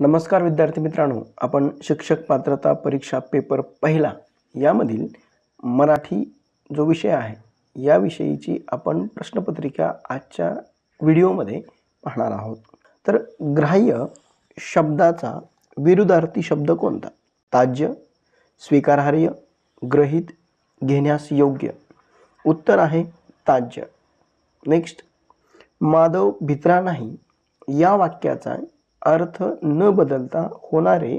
नमस्कार विद्यार्थी मित्रांनो आपण शिक्षक पात्रता परीक्षा पेपर पहिला यामधील मराठी जो विषय आहे या विषयीची आपण प्रश्नपत्रिका आजच्या व्हिडिओमध्ये पाहणार आहोत. तर ग्राह्य शब्दाचा विरुद्धार्थी शब्द कोणता? ताज्य स्वीकारार्ह ग्रहित घेण्यास योग्य. उत्तर आहे ताज्य. नेक्स्ट माधव भित्रा नाही. या वाक्याचा अर्थ न बदलता होणारे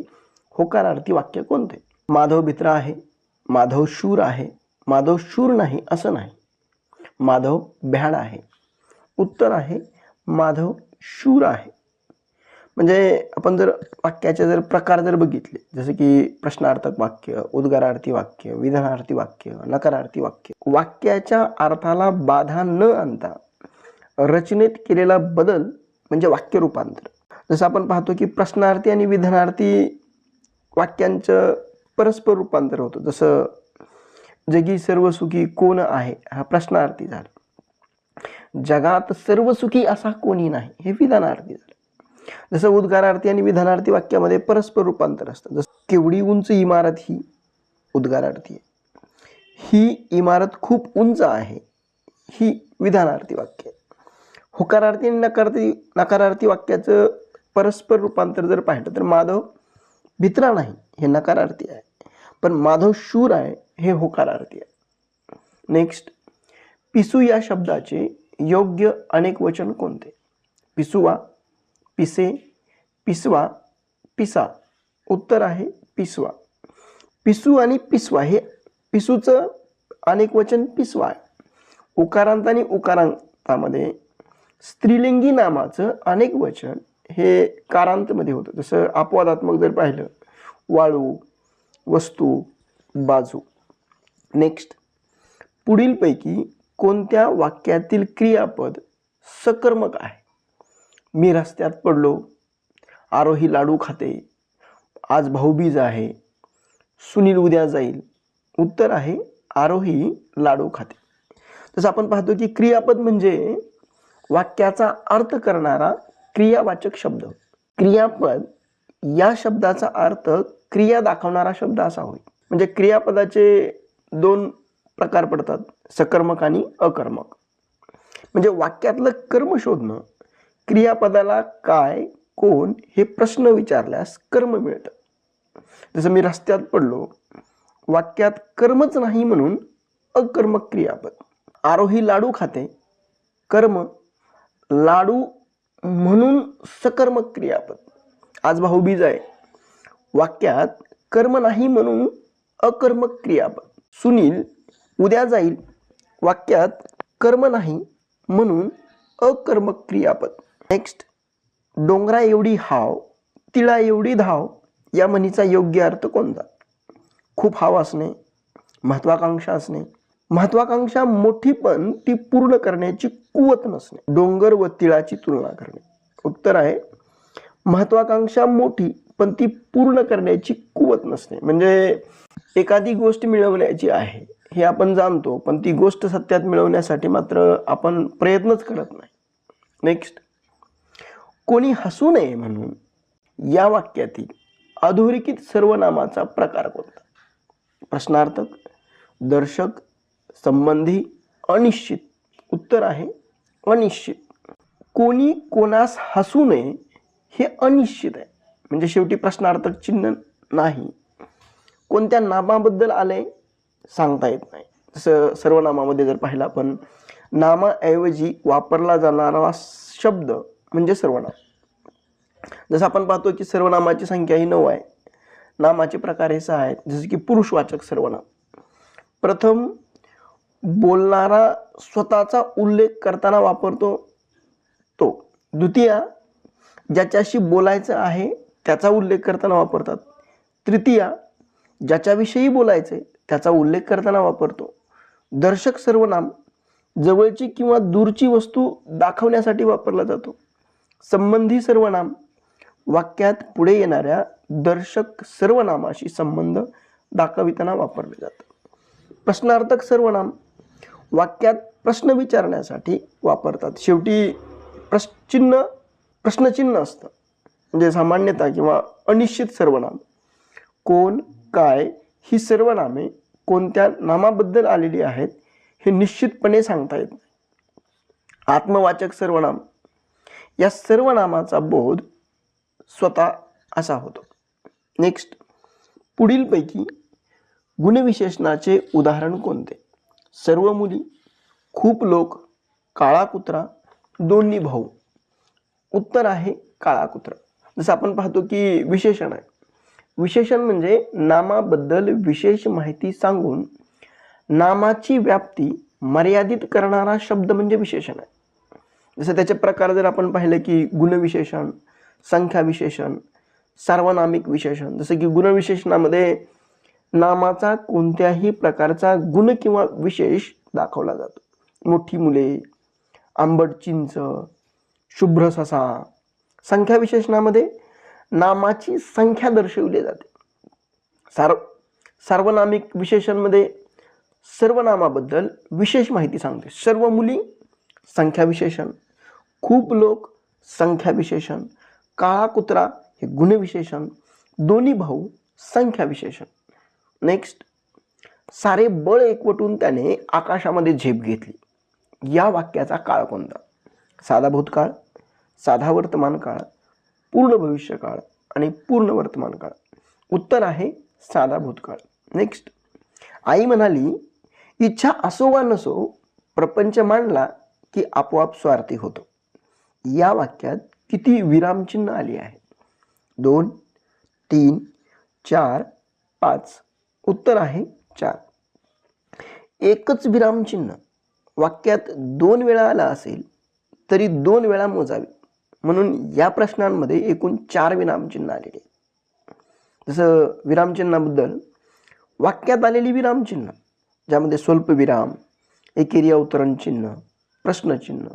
होकारार्थी वाक्य कोणते? माधव भित्रा आहे माधव शूर आहे माधव शूर नाही असं नाही. माधव भ्याड आहे. उत्तर आहे माधव शूर आहे. म्हणजे आपण जर वाक्याचे जर प्रकार जर बघितले जसे की प्रश्नार्थक वाक्य उद्गारार्थी वाक्य विधानार्थी वाक्य नकारार्थी वाक्य वाक्याच्या अर्थाला बाधा न आणता रचनेत केलेला बदल म्हणजे वाक्य रूपांतर. जसं आपण पाहतो की प्रश्नार्थी आणि विधानार्थी वाक्यांचं परस्पर रूपांतर होतं. जसं जगी सर्व सुखी कोण आहे हा प्रश्नार्थी झाला. जगात सर्व सुखी असा कोणी नाही हे विधानार्थी झालं. जसं उद्गारार्थी आणि विधानार्थी वाक्यामध्ये परस्पर रूपांतर असतं. जसं केवढी उंच इमारत ही उद्गारार्थी आहे. ही इमारत खूप उंच आहे ही विधानार्थी वाक्य आहे. होकारार्थी आणि नकारार्थी नकारार्थी वाक्याचं परस्पर रूपांतर जर पाहिलं तर माधव भित्रा नाही हे नकारार्थी आहे. पण माधव शूर आहे हे होकारार्थी आहे. नेक्स्ट पिसू या शब्दाचे योग्य अनेक वचन कोणते? पिसुवा पिसे पिसवा पिसा. उत्तर आहे पिसवा. पिसू आणि पिसवा हे पिसूचं अनेक वचन पिसवा आहे. उकारांत आणि उकारांतामध्ये स्त्रीलिंगी नामाचं अनेक वचन हे कारांतमध्ये होतं. जसं अपवादात्मक जर पाहिलं वाळू वस्तू बाजू. नेक्स्ट पुढीलपैकी कोणत्या वाक्यातील क्रियापद सकर्मक आहे? मी रस्त्यात पडलो आरोही लाडू खाते आज भाऊबीज आहे सुनील उद्या जाईल. उत्तर आहे आरोही लाडू खाते. तसं आपण पाहतो की क्रियापद म्हणजे वाक्याचा अर्थ करणारा क्रियावाचक शब्द. क्रियापद या शब्दाचा अर्थ क्रिया दाखवणारा शब्द असा होईल म्हणजे क्रियापदाचे दोन प्रकार पडतात सकर्मक आणि अकर्मक. म्हणजे वाक्यातलं कर्म शोधणं क्रियापदाला काय कोण हे प्रश्न विचारल्यास कर्म मिळतं. जसं मी रस्त्यात पडलो वाक्यात कर्मच नाही म्हणून अकर्मक क्रियापद. आरोही लाडू खाते कर्म लाडू म्हणून सकर्मक क्रियापद आज भाऊबीज आहे. वाक्यात कर्म नाही म्हणून अकर्मक क्रियापद सुनील उद्या जाईल. वाक्यात कर्म नाही म्हणून अकर्मक क्रियापद नेक्स्ट डोंगरा एवढी हाव तिळा एवढी धाव या म्हणीचा योग्य अर्थ कोणता? खूप हाव असणे महत्वाकांक्षा असणे महत्वाकांक्षा मोठी पण ती पूर्ण करण्याची कुवत नसणे. डोंगर व तिळाची तुलना करणे. उत्तर आहे महत्वाकांक्षा मोठी पण ती पूर्ण करण्याची कुवत नसणे. म्हणजे एखादी गोष्ट मिळवण्याची आहे हे आपण जाणतो पण ती गोष्ट सत्यात मिळवण्यासाठी मात्र आपण प्रयत्नच करत नाही. नेक्स्ट कोणी हसू नये म्हणून या वाक्यातील अधोरेखित सर्वनामाचा प्रकार कोणता? प्रश्नार्थक दर्शक संबंधी अनिश्चित. उत्तर आहे अनिश्चित. कोणी कोणास हसू नये हे अनिश्चित आहे. म्हणजे शेवटी प्रश्नार्थक चिन्ह नाही. कोणत्या नामाबद्दल आले सांगता येत नाही. जसं सर्वनामामध्ये जर पाहिलं आपण नामाऐवजी वापरला जाणारा शब्द म्हणजे सर्वनाम. जसं आपण पाहतो की सर्वनामाची संख्या ही नऊ आहे. नामाचे प्रकार हे सहा आहेत. जसे की पुरुषवाचक सर्वनाम. प्रथम बोलणारा स्वतःचा उल्लेख करताना वापरतो तो. द्वितीय ज्याच्याशी बोलायचं आहे त्याचा उल्लेख करताना वापरतात. तृतीय ज्याच्याविषयी बोलायचे त्याचा उल्लेख करताना वापरतो. दर्शक सर्वनाम जवळची किंवा दूरची वस्तू दाखवण्यासाठी वापरला जातो. संबंधी सर्वनाम वाक्यात पुढे येणाऱ्या दर्शक सर्वनामाशी संबंध दाखविताना वापरले जातं प्रश्नार्थक सर्वनाम वाक्यात प्रश्न विचारण्यासाठी वापरतात. शेवटी प्रश्चिन्ह प्रश्नचिन्ह असतं. म्हणजे सामान्यतः किंवा अनिश्चित सर्वनाम. कोण काय ही सर्वनामे कोणत्या नामाबद्दल आलेली आहेत हे निश्चितपणे सांगता येत नाही. आत्मवाचक सर्वनाम. या सर्वनामाचा बोध स्वतः असा होतो. नेक्स्ट पुढीलपैकी गुणविशेषणाचे उदाहरण कोणते? सर्व मुली खूप लोक काळा कुत्रा दोन्ही भाऊ. उत्तर आहे काळा कुत्रा. जसं आपण पाहतो की विशेषण आहे. विशेषण म्हणजे नामाबद्दल विशेष माहिती सांगून नामाची व्याप्ती मर्यादित करणारा शब्द म्हणजे विशेषण आहे. जसं त्याचे प्रकार जर आपण पाहिलं की गुणविशेषण संख्या विशेषण सार्वनामिक विशेषण जसं की गुणविशेषणामध्ये नामाचा कोणत्याही प्रकारचा गुण किंवा विशेष दाखवला जातो. मोठी मुले आंबट चिंच शुभ्र ससा संख्या विशेषणामध्ये नामाची संख्या दर्शवली जाते. सार्व सार्वनामिक विशेषणमध्ये सर्वनामाबद्दल विशेष माहिती सांगते. सर्व मुली संख्या विशेषण खूप लोक संख्या विशेषण काळा कुत्रा हे गुणविशेषण दोन्ही भाऊ संख्या विशेषण नेक्स्ट सारे बळ एकवटून त्याने आकाशामध्ये झेप घेतली. या वाक्याचा काळ कोणता? साधा भूतकाळ साधा वर्तमान काळ पूर्ण भविष्य काळ आणि पूर्ण वर्तमान काळ उत्तर आहे साधा भूतकाळ. नेक्स्ट आई म्हणाली इच्छा असो वा नसो प्रपंच मांडला की आपोआप स्वार्थी होतो. या वाक्यात किती विरामचिन्ह आली आहे? दोन तीन चार पाच. उत्तर आहे चार. एकच विरामचिन्ह वाक्यात दोन वेळा आला असेल तरी दोन वेळा मोजावे. म्हणून या प्रश्नांमध्ये एकूण चार विरामचिन्ह आलेले. जसं विरामचिन्हाबद्दल वाक्यात आलेली विरामचिन्ह ज्यामध्ये स्वल्पविराम एकेरी अवतरण चिन्ह प्रश्नचिन्ह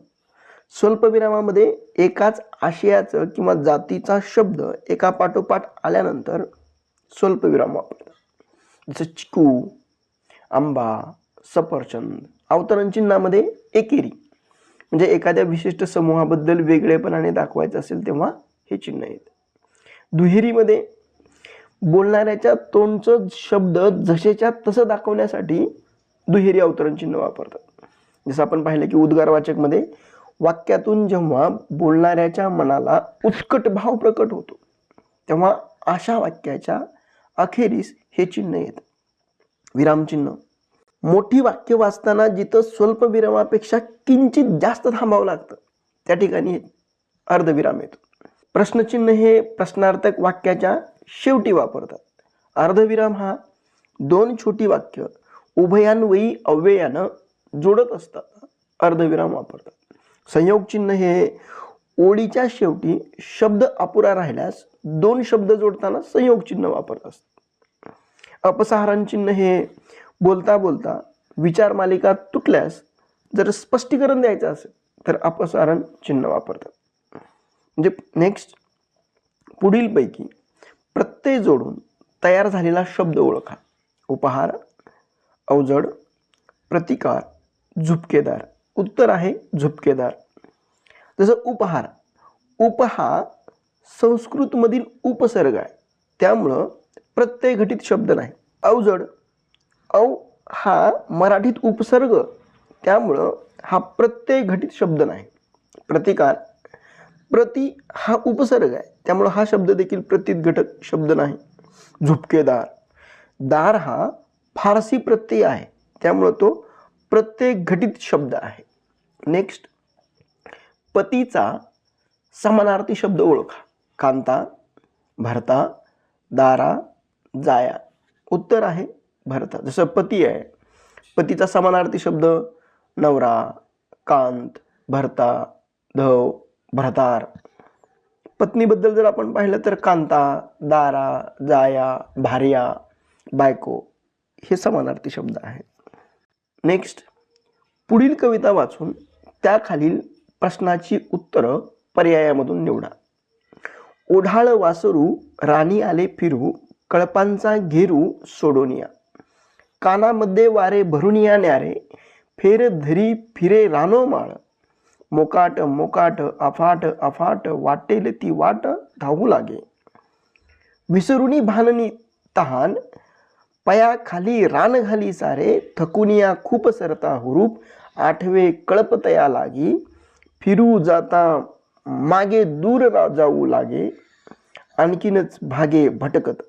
स्वल्पविरामामध्ये एकाच आशयाचं किंवा जातीचा शब्द एका पाठोपाठ आल्यानंतर स्वल्पविराम वापरतात. जसं चिकू आंबा सफरचंद अवतरण चिन्हामध्ये एकेरी. म्हणजे एखाद्या विशिष्ट समूहाबद्दल वेगळेपणाने दाखवायचं असेल तेव्हा हे चिन्ह आहेत दुहेरीमध्ये बोलणाऱ्याच्या तोंडचं शब्द जसेच्या तसं दाखवण्यासाठी दुहेरी अवतरण चिन्ह वापरतात. जसं आपण पाहिलं की उद्गारवाचकमध्ये वाक्यातून जेव्हा बोलणाऱ्याच्या मनाला उत्कट भाव प्रकट होतो तेव्हा अशा वाक्याच्या अखेरीस हे चिन्ह येत विरामचिन्ह मोठी वाक्य वाचताना जिथं स्वल्प विरामापेक्षा किंचित जास्त थांबावं लागतं त्या ठिकाणी अर्धविराम येतो. प्रश्नचिन्ह हे प्रश्नार्थक वाक्याच्या शेवटी वापरतात. अर्धविराम हा दोन छोटी वाक्य उभयान्वयी अव्ययानं जोडत असतात अर्धविराम वापरतात. संयोग चिन्ह हे ओळीच्या शेवटी शब्द अपुरा राहिल्यास दोन शब्द जोडताना संयोग चिन्ह वापरत असतात. अपसहारण चिन्ह हे बोलता बोलता विचार मालिका तुटल्यास जर स्पष्टीकरण द्यायचं असेल तर अपसारण चिन्ह वापरतात. म्हणजे नेक्स्ट पुढीलपैकी प्रत्यय जोडून तयार झालेला शब्द ओळखा. उपहार अवजड प्रतिकार झुपकेदार. उत्तर आहे झुपकेदार. जसं उपहार उप हा संस्कृतमधील उपसर्ग आहे. त्यामुळं प्रत्यय घटित शब्द नाही. अवजड औ हा मराठीत उपसर्ग. त्यामुळं हा प्रत्यय घटित शब्द नाही. प्रतिकार. प्रति हा उपसर्ग आहे. त्यामुळं हा शब्द देखील प्रतीत घटक शब्द नाही. झुपकेदार. दार हा फारसी प्रत्यय आहे. त्यामुळं तो प्रत्येक घटित शब्द आहे. नेक्स्ट पतीचा समानार्थी शब्द ओळखा. कांता भरता दारा जाया. उत्तर आहे भरता जसं पती आहे. पतीचा समानार्थी शब्द नवरा कांत भरता धव भरतार. पत्नीबद्दल जर आपण पाहिलं तर कांता दारा जाया भार्या बायको हे समानार्थी शब्द आहेत. नेक्स्ट पुढील कविता वाचून त्याखालील प्रश्नाची उत्तरं पर्यायामधून निवडा. ओढाळ वासरू राणी आले फिरू कळपांचा घेरू सोडोनिया कानामध्ये वारे भरून या न्यारे फेर धरी फिरे रानो माळ. मोकाट मोकाट अफाट अफाट वाटेल ती वाट धावू लागे. विसरुनी भाननी तहान पयाखाली रान घाली सारे थकुनिया खूप सरता हुरूप आठवे कळप तया लागी. फिरू जाता मागे दूर जाऊ लागे आणखीनच भागे भटकत.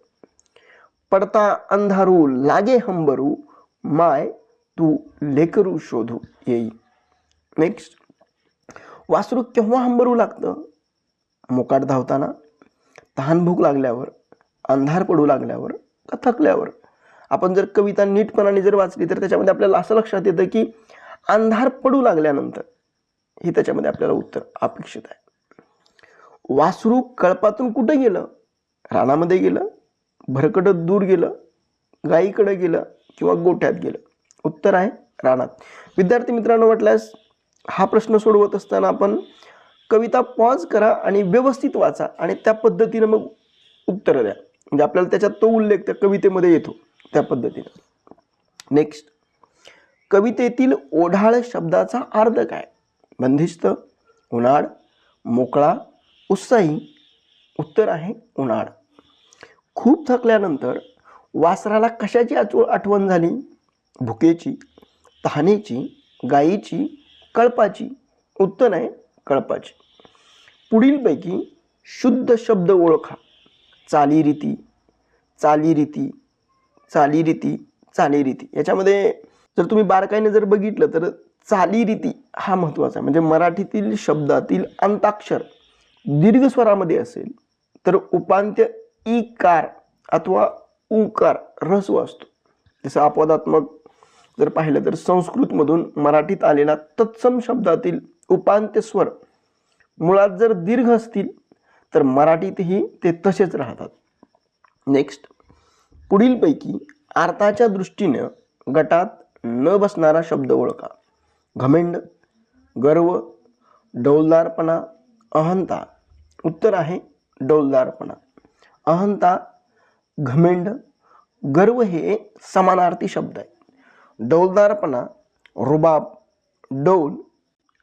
पडता अंधारू लागे हंबरू माय तू लेकरू शोधू येई. नेक्स्ट वासरू केव्हा हंबरू लागतं? मोकाट धावताना तहान भूक लागल्यावर अंधार पडू लागल्यावर का थकल्यावर? आपण जर कविता नीटपणाने जर वाचली तर त्याच्यामध्ये आपल्याला असं लक्षात येतं की अंधार पडू लागल्यानंतर हे त्याच्यामध्ये आपल्याला उत्तर अपेक्षित आहे. वासरू कळपातून कुठं गेलं? रानामध्ये गेलं? भरकटत दूर गेलं गायीकडे गेलं किंवा गोठ्यात गेलं. उत्तर आहे रानात. विद्यार्थी मित्रांनो म्हटल्यास हा प्रश्न सोडवत असताना आपण कविता पॉज करा आणि व्यवस्थित वाचा आणि त्या पद्धतीनं मग उत्तरं द्या. म्हणजे आपल्याला त्याच्यात तो उल्लेख त्या कवितेमध्ये येतो त्या पद्धतीनं. नेक्स्ट कवितेतील ओढाळ शब्दाचा अर्थ काय? बंदिस्त उन्हाळ मोकळा उत्साही. उत्तर आहे उन्हाळ. खूप थकल्यानंतर वासराला कशाची आठव आठवण झाली? भुकेची तहानेची गायीची कळपाची. उत्तर आहे कळपाची. पुढीलपैकी शुद्ध शब्द ओळखा. चालीरीती चालीरीती चालीरीती चालीरीती. याच्यामध्ये जर तुम्ही बारकाईने जर बघितलं तर चालीरीती हा महत्त्वाचा आहे. म्हणजे मराठीतील शब्दातील अंताक्षर दीर्घस्वरामध्ये असेल तर उपांत्य इकार अथवा उकार ऱ्हस्व असतो जसं अपवादात्मक जर पाहिलं तर संस्कृतमधून मराठीत आलेला तत्सम शब्दातील उपांत्य स्वर मुळात जर दीर्घ असतील तर मराठीतही ते तसेच राहतात. नेक्स्ट पुढीलपैकी अर्थाच्या दृष्टीनं गटात न बसणारा शब्द ओळखा. घमेंड गर्व डौलदारपणा अहंता. उत्तर आहे डौलदारपणा. अहंता घमेंड गर्व हे समानार्थी शब्द आहे डौलदारपणा रुबाब डौल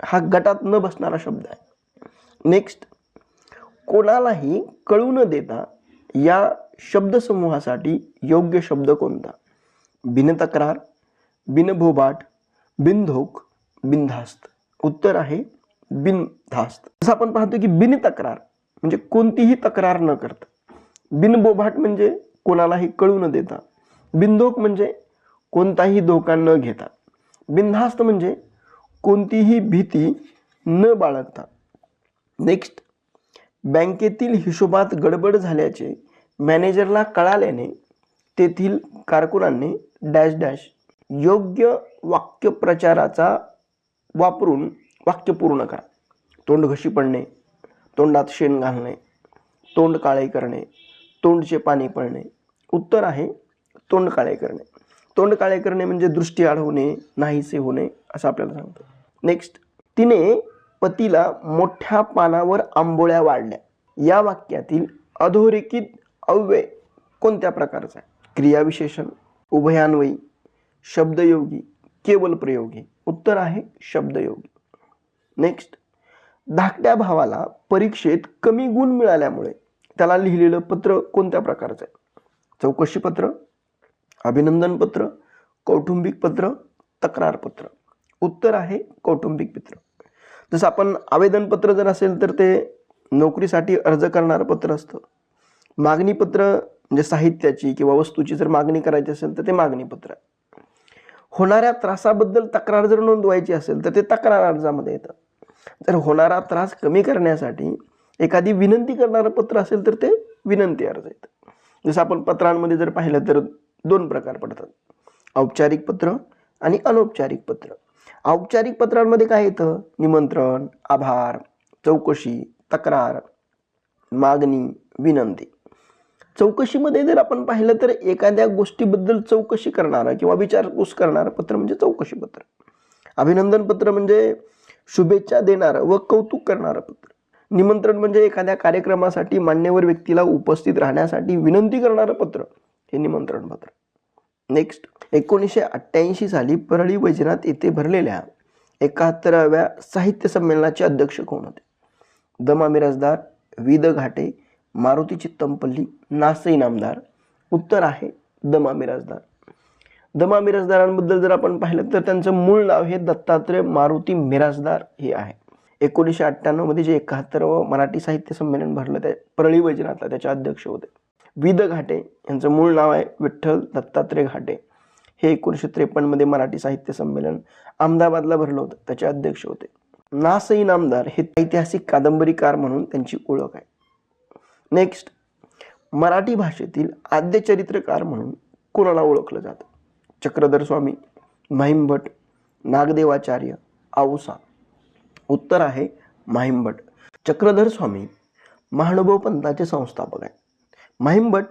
हा गटात न बसणारा शब्द आहे. नेक्स्ट कोणालाही कळू न देता या शब्दसमूहासाठी योग्य शब्द कोणता? बिनतक्रार बिनभोबाट बिनधोक बिनधास्त उत्तर आहे बिनधास्त जसं आपण पाहतो की बिनतक्रार म्हणजे कोणतीही तक्रार न करता. बिनबोभाट म्हणजे कोणालाही कळू न देता. बिनधोक म्हणजे कोणताही धोका न घेता. बिनधास्त म्हणजे कोणतीही भीती न बाळगता. नेक्स्ट बँकेतील हिशोबात गडबड झाल्याचे मॅनेजरला कळाल्याने तेथील कारकुनांनी डॅश डॅश योग्य वाक्यप्रचाराचा वापरून वाक्य पूर्ण करा. तोंड घशी पडणे तोंडात शेण घालणे तोंड काळे करणे तोंडचे पाणी पडणे. उत्तर आहे तोंड काळे करणे. तोंड काळे करणे म्हणजे दृष्टी आड होणे नाहीसे होणे असं आपल्याला सांगतो नेक्स्ट तिने पतीला मोठ्या पानावर आंबोळ्या वाढल्या. या वाक्यातील अधोरेखित अव्यय कोणत्या प्रकारचा आहे? क्रियाविशेषण उभयान्वयी शब्दयोगी केवल प्रयोगी. उत्तर आहे शब्दयोगी. नेक्स्ट धाकट्या भावाला परीक्षेत कमी गुण मिळाल्यामुळे त्याला लिहिलेलं पत्र कोणत्या प्रकारचं आहे? चौकशी पत्र अभिनंदन पत्र कौटुंबिक पत्र तक्रार पत्र. उत्तर आहे कौटुंबिक पत्र. जसं आपण आवेदनपत्र जर असेल तर ते नोकरीसाठी अर्ज करणारं पत्र असतं. मागणीपत्र म्हणजे साहित्याची किंवा वस्तूची जर मागणी करायची असेल तर ते मागणीपत्र आहे. होणाऱ्या त्रासाबद्दल तक्रार जर नोंदवायची असेल तर ते तक्रार अर्जामध्ये येतं. जर होणारा त्रास कमी करण्यासाठी एखादी विनंती करणारं पत्र असेल तर ते विनंती अर्ज येतं जसं आपण पत्रांमध्ये जर पाहिलं तर दोन प्रकार पडतात. औपचारिक पत्र आणि अनौपचारिक पत्र. औपचारिक पत्रांमध्ये काय येतं? निमंत्रण आभार चौकशी तक्रार मागणी विनंती. चौकशीमध्ये जर आपण पाहिलं तर एखाद्या गोष्टीबद्दल चौकशी करणारं किंवा विचारपूस करणारं पत्र म्हणजे चौकशी पत्र. अभिनंदन पत्र म्हणजे शुभेच्छा देणारं व कौतुक करणारं पत्र. निमंत्रण म्हणजे एखाद्या कार्यक्रमासाठी मान्यवर व्यक्तीला उपस्थित राहण्यासाठी विनंती करणारं पत्र. हे निमंत्रण पत्र. नेक्स्ट एकोणीसशे अठ्ठ्याऐंशी साली परळी वैजनाथ येथे भरलेल्या एकाहत्तराव्या साहित्य संमेलनाचे अध्यक्ष कोण होते? दमा मिराजदार विद घाटे मारुती चित्तमपल्ली नासई नामदार. उत्तर आहे दमा मिराजदार दमा मिराजदारांबद्दल जर आपण पाहिलं तर त्यांचं मूळ नाव हे दत्तात्रय मारुती मिराजदार हे आहे. एकोणीसशे अठ्ठ्याण्णवमध्ये जे एकाहत्तरवं मराठी साहित्य संमेलन भरलं त्या परळी वैजनाथला त्याचे अध्यक्ष होते. वि द घाटे यांचं मूळ नाव आहे विठ्ठल दत्तात्रय घाटे. हे एकोणीसशे त्रेपन्नमध्ये मराठी साहित्य संमेलन अहमदाबादला भरलं होतं त्याचे अध्यक्ष होते. नास इनामदार हे ऐतिहासिक कादंबरीकार म्हणून त्यांची ओळख आहे. नेक्स्ट मराठी भाषेतील आद्य चरित्रकार म्हणून कोणाला ओळखलं जातं? चक्रधर स्वामी महिमभट नागदेवाचार्य आऊसा उत्तर आहे महिमभट चक्रधर स्वामी महानुभव पंथाचे संस्थापक आहे महिमभट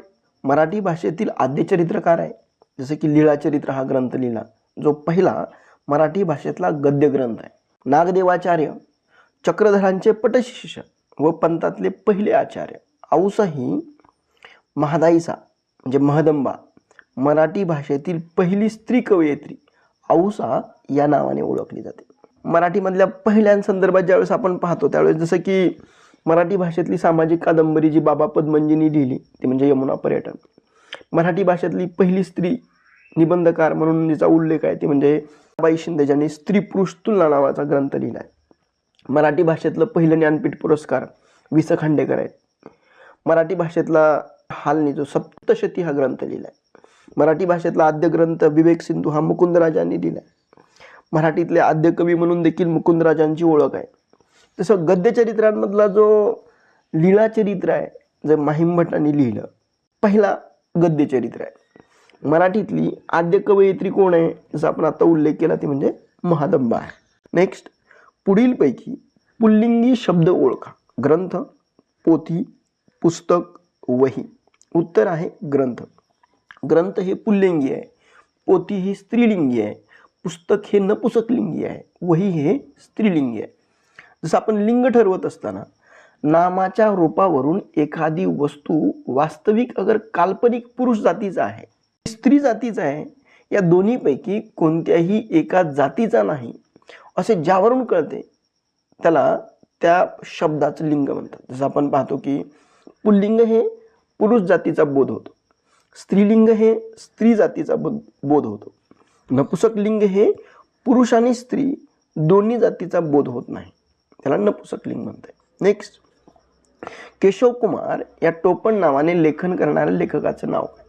मराठी भाषेतील आद्य चरित्रकार आहे जसं की लीळाचरित्र हा ग्रंथ लिहिला. जो पहिला मराठी भाषेतला गद्य ग्रंथ आहे. नागदेवाचार्य चक्रधरांचे पटशिष्य व पंथातले पहिले आचार्य. औसाही महादाईसा म्हणजे महदंबा मराठी भाषेतील पहिली स्त्री कवयित्री औसा या नावाने ओळखली जाते. मराठीमधल्या पहिल्यांसंदर्भात ज्यावेळेस आपण पाहतो त्यावेळेस जसं की मराठी भाषेतली सामाजिक कादंबरी जी बाबा पद्मंजींनी लिहिली ती म्हणजे यमुना पर्यटन. मराठी भाषेतली पहिली स्त्री निबंधकार म्हणून जिचा उल्लेख आहे ती म्हणजे बाई शिंदे ज्यांनी स्त्री पुरुष तुलना नावाचा ग्रंथ लिहिला आहे. मराठी भाषेतलं पहिलं ज्ञानपीठ पुरस्कार वि स खांडेकर आहेत. मराठी भाषेतला हालनी जो सप्तशती हा ग्रंथ लिहिला आहे. मराठी भाषेतला आद्य ग्रंथ विवेक सिंधू हा मुकुंदराजांनी लिहिला आहे. मराठीतले आद्य कवी म्हणून देखील मुकुंदराजांची ओळख आहे. तसं गद्यचरित्रांमधला जो लीळाचरित्र आहे जे माहिमभटांनी लिहिलं पहिला गद्यचरित्र आहे. मराठीतली आद्य कवयित्री कोण आहे जसं आपण आता उल्लेख केला ती म्हणजे महादंबा आहे. नेक्स्ट पुढीलपैकी पुल्लिंगी शब्द ओळखा. ग्रंथ पोथी पुस्तक वही. उत्तर आहे ग्रंथ. ग्रंथ हे पुल्लिंगी आहे. पोथी ही स्त्रीलिंगी आहे. पुस्तक हे नपुसकलिंगी आहे वही हे स्त्रीलिंगी आहे. जसं आपण लिंग ठरवत असताना नामाच्या रूपावरून एखादी वस्तू वास्तविक अगर काल्पनिक पुरुष जातीचा आहे स्त्री जातीचा आहे या दोन्हीपैकी कोणत्याही एका जातीचा नाही असे ज्यावरून कळते त्याला त्या शब्दाचं लिंग म्हणतात. जसं आपण पाहतो की पुल्लिंग हे पुरुष जातीचा बोध होतो स्त्रीलिंग हे स्त्री जातीचा बोध बोध होतो. नपुसक लिंग हे पुरुष आणि स्त्री दोन्ही जातीचा बोध होत नाही. त्याला नपुसक लिंग म्हणते नेक्स्ट केशव कुमार या टोपण नावाने लेखन करणाऱ्या लेखकाचं नाव आहे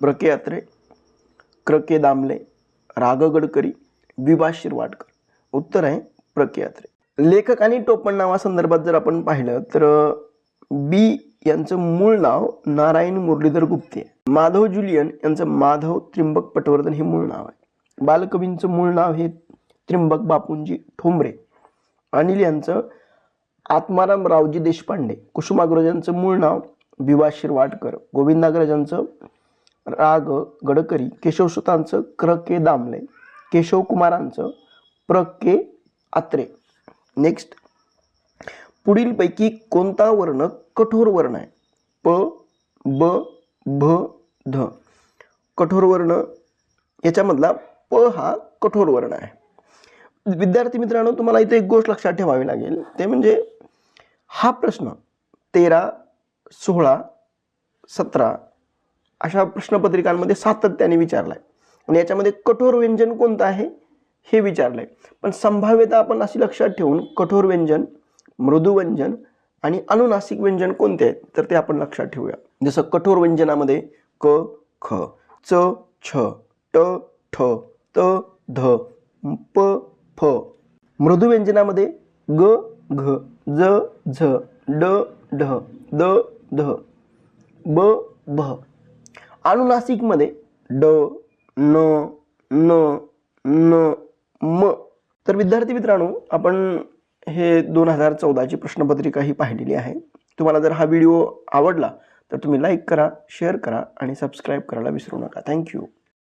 यात्रे अत्रे क्रके दामले राग गडकरी विभा शिरवाडकर उत्तर आहे प्रके अत्रे लेखक आणि टोपण नावासंदर्भात जर आपण पाहिलं तर बी यांचं मूळ नाव नारायण मुरलीधर गुप्ते आहे. माधव जुलियन यांचं माधव त्रिंबक पटवर्धन हे मूळ नाव आहे. बालकवींचं मूळ नाव हे त्रिंबक बापूंजी ठोंबरे. अनिल यांचं आत्माराम रावजी देशपांडे. कुसुमाग्रजांचं मूळ नाव विवा शिरवाडकर गोविंदाग्रजांचं राग गडकरी. केशवसुतांचं क्र के दामले. केशव कुमारांचं प्र के आत्रे. नेक्स्ट. पुढीलपैकी कोणता वर्ण कठोर वर्ण आहे? प ब भ ध. कठोर वर्ण याच्यामधला प हा कठोर वर्ण आहे. विद्यार्थी मित्रांनो तुम्हाला इथे एक गोष्ट लक्षात ठेवावी लागेल. ते म्हणजे हा प्रश्न तेरा सोळा सतरा अशा प्रश्नपत्रिकांमध्ये सातत्याने विचारला आहे आणि याच्यामध्ये कठोर व्यंजन कोणतं आहे हे विचारलं आहे पण संभाव्यता आपण अशी लक्षात ठेवून कठोर व्यंजन मृदुव्यंजन आणि अनुनासिक व्यंजन कोणते आहेत? तर ते आपण लक्षात ठेवूया. जसं कठोर व्यंजनामध्ये क ख च छ ट ठ त ध प फ. मृदू व्यंजनामध्ये ग घ ज झ ड ढ द ध ब भ. अनुनासिकमध्ये ड न न न म. तर विद्यार्थी मित्रांनो आपण हे दोन हजार चौदाची प्रश्नपत्रिका ही पाहिलेली आहे. तुम्हाला जर हा व्हिडिओ आवडला तर तुम्ही लाईक करा शेअर करा आणि सबस्क्राईब करायला विसरू नका. थँक्यू